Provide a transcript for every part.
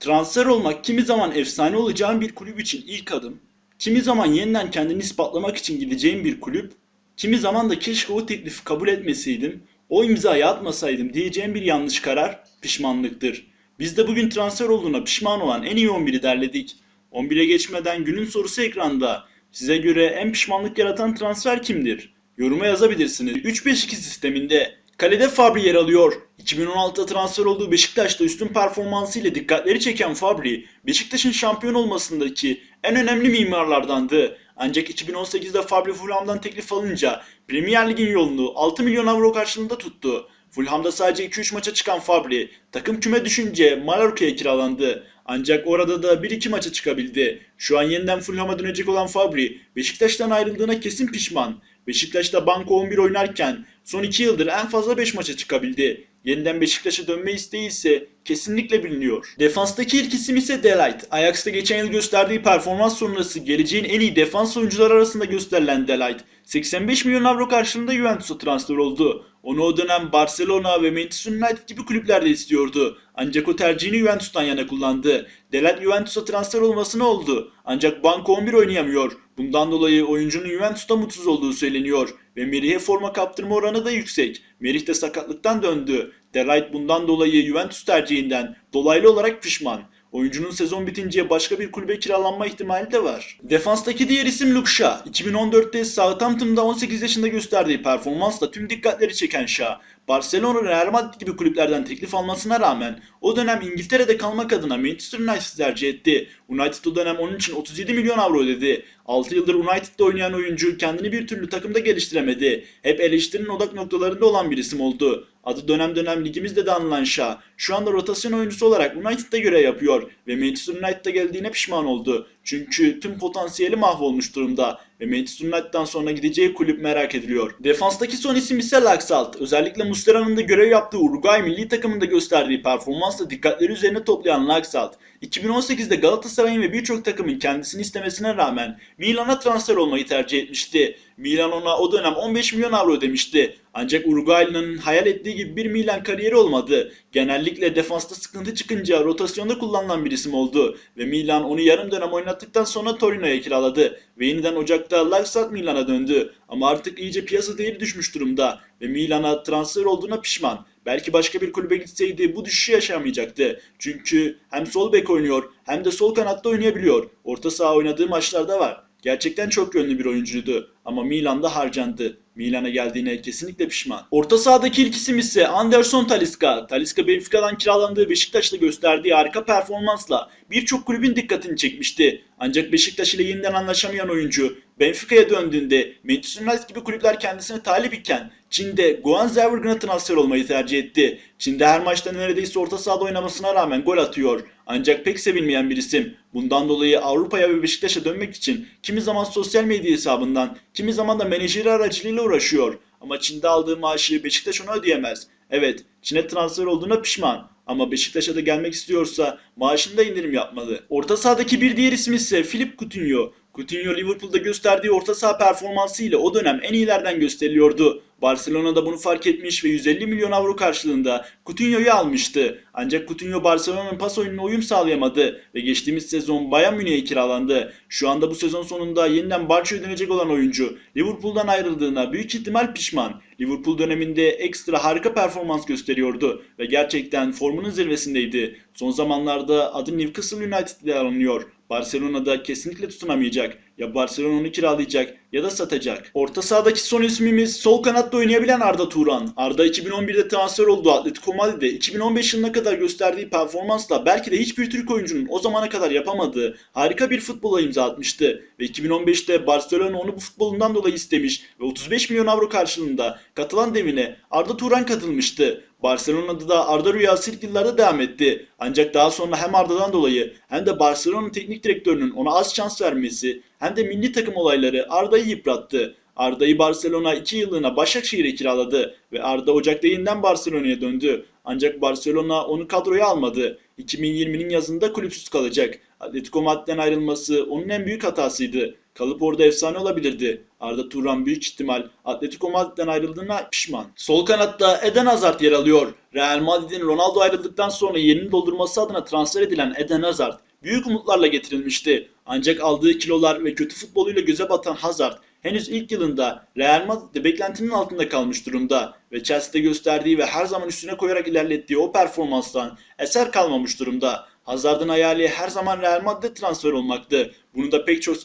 Transfer olmak kimi zaman efsane olacağın bir kulüp için ilk adım, kimi zaman yeniden kendini ispatlamak için gideceğin bir kulüp, kimi zaman da keşke o teklifi kabul etmeseydim, o imzayı atmasaydım diyeceğim bir yanlış karar pişmanlıktır. Biz de bugün transfer olduğuna pişman olan en iyi 11'i derledik. 11'e geçmeden günün sorusu ekranda. Size göre en pişmanlık yaratan transfer kimdir? Yoruma yazabilirsiniz. 3-5-2 sisteminde kalede Fabri yer alıyor. 2016'da transfer olduğu Beşiktaş'ta üstün performansıyla dikkatleri çeken Fabri, Beşiktaş'ın şampiyon olmasındaki en önemli mimarlardandı. Ancak 2018'de Fabri Fulham'dan teklif alınca Premier Lig'in yolunu 6 milyon avro karşılığında tuttu. Fulham'da sadece 2-3 maça çıkan Fabri, takım küme düşünce Mallorca'ya kiralandı. Ancak orada da 1-2 maça çıkabildi. Şu an yeniden Fulham'a dönecek olan Fabri, Beşiktaş'tan ayrıldığına kesin pişman. Beşiktaş'ta banko 11 oynarken son 2 yıldır en fazla 5 maça çıkabildi. Yeniden Beşiktaş'a dönme isteği ise kesinlikle biliniyor. Defanstaki ilk isim ise Delight. Ajax'ta geçen yıl gösterdiği performans sonrası geleceğin en iyi defans oyuncuları arasında gösterilen Delight. 85 milyon avro karşılığında Juventus'a transfer oldu. Onu o dönem Barcelona ve Manchester United gibi kulüplerde istiyordu. Ancak o tercihini Juventus'tan yana kullandı. Delight Juventus'a transfer olması ne oldu? Ancak banko 11 oynayamıyor. Bundan dolayı oyuncunun Juventus'ta mutsuz olduğu söyleniyor ve Merih'e forma kaptırma oranı da yüksek. Merih de sakatlıktan döndü. Delight bundan dolayı Juventus tercihinden dolaylı olarak pişman. Oyuncunun sezon bitince başka bir kulübe kiralanma ihtimali de var. Defanstaki diğer isim Luke Shaw. 2014'te Southampton'da 18 yaşında gösterdiği performansla tüm dikkatleri çeken Shaw, Barcelona, Real Madrid gibi kulüplerden teklif almasına rağmen o dönem İngiltere'de kalmak adına Manchester United tercih etti. United o dönem onun için 37 milyon avro ödedi. 6 yıldır United'da oynayan oyuncu kendini bir türlü takımda geliştiremedi. Hep eleştirinin odak noktalarında olan bir isim oldu. Adı dönem dönem ligimizde de anılan Shaw, şu anda rotasyon oyuncusu olarak United'da görev yapıyor ve Manchester United'a geldiğine pişman oldu. Çünkü tüm potansiyeli mahvolmuş durumda ve Manchester United'dan sonra gideceği kulüp merak ediliyor. Defanstaki son isim ise Laxalt. Özellikle Muslera'nın da görev yaptığı Uruguay milli takımında gösterdiği performansla dikkatleri üzerine toplayan Laxalt, 2018'de Galatasaray'ın ve birçok takımın kendisini istemesine rağmen Milan'a transfer olmayı tercih etmişti. Milan ona o dönem 15 milyon avro ödemişti. Ancak Uruguaylı'nın hayal ettiği gibi bir Milan kariyeri olmadı. Genellikle defansta sıkıntı çıkınca rotasyonda kullanılan bir isim oldu. Ve Milan onu yarım dönem oynattıktan sonra Torino'ya kiraladı. Ve yeniden Ocak'ta Laksat Milan'a döndü. Ama artık iyice piyasa değeri düşmüş durumda. Ve Milan'a transfer olduğuna pişman. Belki başka bir kulübe gitseydi bu düşüşü yaşamayacaktı. Çünkü hem sol bek oynuyor hem de sol kanatta oynayabiliyor. Orta saha oynadığı maçlarda var. Gerçekten çok yönlü bir oyuncuydu ama Milan'da harcandı. Milan'a geldiğine kesinlikle pişman. Orta sahadaki ilk isim ise Anderson Talisca. Talisca Benfica'dan kiralandığı Beşiktaş'ta gösterdiği harika performansla birçok kulübün dikkatini çekmişti. Ancak Beşiktaş ile yeniden anlaşamayan oyuncu Benfica'ya döndüğünde Manchester United gibi kulüpler kendisine talip iken Çin'de Guangzhou transfer olmayı tercih etti. Çin'de her maçta neredeyse orta sahada oynamasına rağmen gol atıyor. Ancak pek sevilmeyen bir isim. Bundan dolayı Avrupa'ya ve Beşiktaş'a dönmek için kimi zaman sosyal medya hesabından, kimi zaman da menajeri aracılığıyla uğraşıyor. Ama Çin'de aldığı maaşı Beşiktaş ona ödeyemez. Evet, Çin'e transfer olduğuna pişman. Ama Beşiktaş'a da gelmek istiyorsa maaşında indirim yapmalı. Orta sahadaki bir diğer isim ise Filip Coutinho. Coutinho Liverpool'da gösterdiği orta saha performansı ile o dönem en iyilerden gösteriliyordu. Barcelona'da bunu fark etmiş ve 150 milyon avro karşılığında Coutinho'yu almıştı. Ancak Coutinho Barcelona'nın pas oyununa uyum sağlayamadı ve geçtiğimiz sezon Bayern Münih'e kiralandı. Şu anda bu sezon sonunda yeniden Barça'ya dönecek olan oyuncu Liverpool'dan ayrıldığına büyük ihtimal pişman. Liverpool döneminde ekstra harika performans gösteriyordu ve gerçekten formunun zirvesindeydi. Son zamanlarda adı Newcastle United ile aranıyor. Barcelona'da kesinlikle tutunamayacak. Ya Barcelona onu kiralayacak ya da satacak. Orta sahadaki son ismimiz sol kanatta oynayabilen Arda Turan. Arda 2011'de transfer oldu Atletico Madrid'de. 2015 yılına kadar gösterdiği performansla belki de hiçbir Türk oyuncunun o zamana kadar yapamadığı harika bir futbola imza atmıştı. Ve 2015'te Barcelona onu bu futbolundan dolayı istemiş ve 35 milyon avro karşılığında katılan devine Arda Turan katılmıştı. Barcelona'da da Arda rüyası ilk yıllarda devam etti. Ancak daha sonra hem Arda'dan dolayı hem de Barcelona teknik direktörünün ona az şans vermesi hem de milli takım olayları Arda'yı yıprattı. Arda'yı Barcelona 2 yıllığına Başakşehir'e kiraladı ve Arda Ocak'ta yeniden Barcelona'ya döndü. Ancak Barcelona onu kadroya almadı. 2020'nin yazında kulüpsüz kalacak. Atletico Madrid'den ayrılması onun en büyük hatasıydı. Kalıp orada efsane olabilirdi. Arda Turan büyük ihtimal Atletico Madrid'den ayrıldığına pişman. Sol kanatta Eden Hazard yer alıyor. Real Madrid'in Ronaldo ayrıldıktan sonra yerini doldurması adına transfer edilen Eden Hazard büyük umutlarla getirilmişti. Ancak aldığı kilolar ve kötü futboluyla göze batan Hazard henüz ilk yılında Real Madrid'de beklentinin altında kalmış durumda ve Chelsea'de gösterdiği ve her zaman üstüne koyarak ilerlettiği o performanstan eser kalmamış durumda. Hazard'ın hayali her zaman Real Madrid'e transfer olmaktı. Bunu da pek çok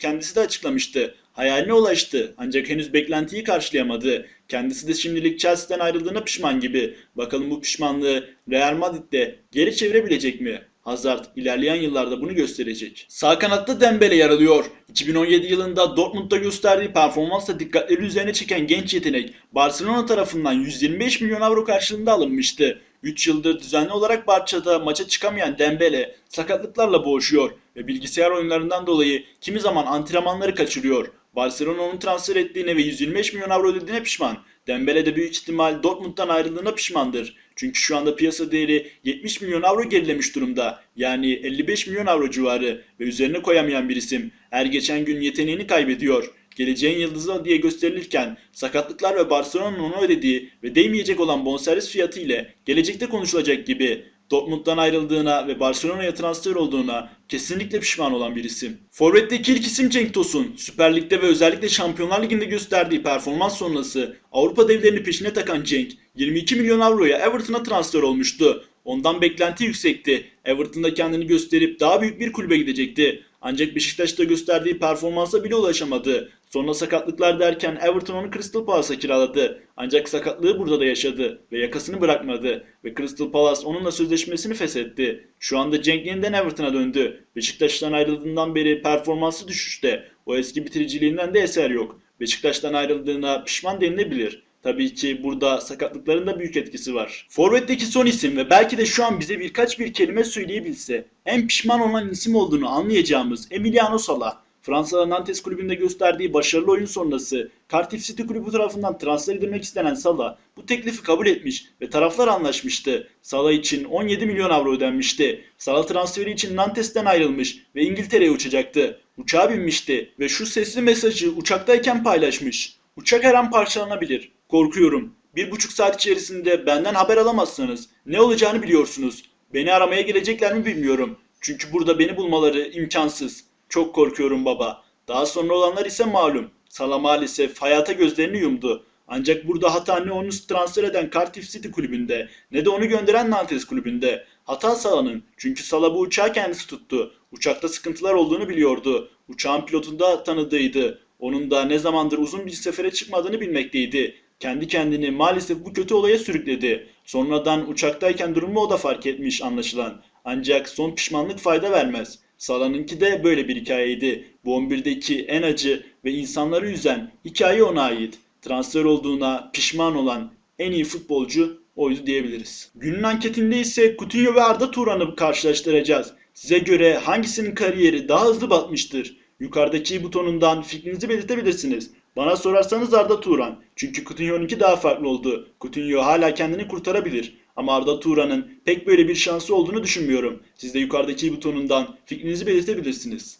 kendisi de açıklamıştı. Hayaline ulaştı ancak henüz beklentiyi karşılayamadı. Kendisi de şimdilik Chelsea'den ayrıldığına pişman gibi. Bakalım bu pişmanlığı Real Madrid'de geri çevirebilecek mi? Hazard ilerleyen yıllarda bunu gösterecek. Sağ kanatta Dembele yer alıyor. 2017 yılında Dortmund'da gösterdiği performansla dikkatleri üzerine çeken genç yetenek Barcelona tarafından 125 milyon avro karşılığında alınmıştı. 3 yıldır düzenli olarak Barça'da maça çıkamayan Dembele sakatlıklarla boğuşuyor ve bilgisayar oyunlarından dolayı kimi zaman antrenmanları kaçırıyor. Barcelona onu transfer ettiğine ve 125 milyon avro ödediğine pişman. Dembele de büyük ihtimal Dortmund'dan ayrıldığına pişmandır. Çünkü şu anda piyasa değeri 70 milyon avro gerilemiş durumda. Yani 55 milyon avro civarı ve üzerine koyamayan bir isim. Her geçen gün yeteneğini kaybediyor. Geleceğin yıldızı diye gösterilirken sakatlıklar ve Barcelona'nın ona ödediği ve değmeyecek olan bonservis fiyatı ile gelecekte konuşulacak gibi Dortmund'dan ayrıldığına ve Barcelona'ya transfer olduğuna kesinlikle pişman olan bir isim. Forvet'teki ilk isim Cenk Tosun. Süper Lig'de ve özellikle Şampiyonlar Ligi'nde gösterdiği performans sonrası Avrupa devlerini peşine takan Cenk 22 milyon avroya Everton'a transfer olmuştu. Ondan beklenti yüksekti. Everton'da kendini gösterip daha büyük bir kulübe gidecekti. Ancak Beşiktaş'ta gösterdiği performansa bile ulaşamadı. Sonra sakatlıklar derken Everton onu Crystal Palace'a kiraladı. Ancak sakatlığı burada da yaşadı ve yakasını bırakmadı. Ve Crystal Palace onunla sözleşmesini feshetti. Şu anda Cenk yeniden Everton'a döndü. Beşiktaş'tan ayrıldığından beri performansı düşüşte. O eski bitiriciliğinden de eser yok. Beşiktaş'tan ayrıldığına pişman denilebilir. Tabii ki burada sakatlıkların da büyük etkisi var. Forvet'teki son isim ve belki de şu an bize birkaç bir kelime söyleyebilse en pişman olan isim olduğunu anlayacağımız Emiliano Sala. Fransa'da Nantes kulübünde gösterdiği başarılı oyun sonrası Cardiff City kulübü tarafından transfer edilmek istenen Salah bu teklifi kabul etmiş ve taraflar anlaşmıştı. Salah için 17 milyon avro ödenmişti. Salah transferi için Nantes'ten ayrılmış ve İngiltere'ye uçacaktı. Uçağa binmişti ve şu sesli mesajı uçaktayken paylaşmış. Uçak her an parçalanabilir. Korkuyorum. Bir buçuk saat içerisinde benden haber alamazsanız ne olacağını biliyorsunuz. Beni aramaya gelecekler mi bilmiyorum. Çünkü burada beni bulmaları imkansız. Çok korkuyorum baba. Daha sonra olanlar ise malum. Sala maalesef hayata gözlerini yumdu. Ancak burada hata ne onu transfer eden Cardiff City kulübünde ne de onu gönderen Nantes kulübünde. Hata Sala'nın çünkü Sala bu uçağı kendisi tuttu. Uçakta sıkıntılar olduğunu biliyordu. Uçağın pilotunda tanıdığıydı. Onun da ne zamandır uzun bir sefere çıkmadığını bilmekteydi. Kendi kendini maalesef bu kötü olaya sürükledi. Sonradan uçaktayken durumu o da fark etmiş anlaşılan. Ancak son pişmanlık fayda vermez. Salah'ınki de böyle bir hikayeydi. Bu 11'deki en acı ve insanları üzen hikaye ona ait. Transfer olduğuna pişman olan en iyi futbolcu oydu diyebiliriz. Günün anketinde ise Coutinho ve Arda Turan'ı karşılaştıracağız. Size göre hangisinin kariyeri daha hızlı batmıştır? Yukarıdaki butonundan fikrinizi belirtebilirsiniz. Bana sorarsanız Arda Turan. Çünkü Coutinho'nunki daha farklı oldu. Coutinho hala kendini kurtarabilir. Ama Arda Turan'ın pek böyle bir şansı olduğunu düşünmüyorum. Siz de yukarıdaki butonundan fikrinizi belirtebilirsiniz.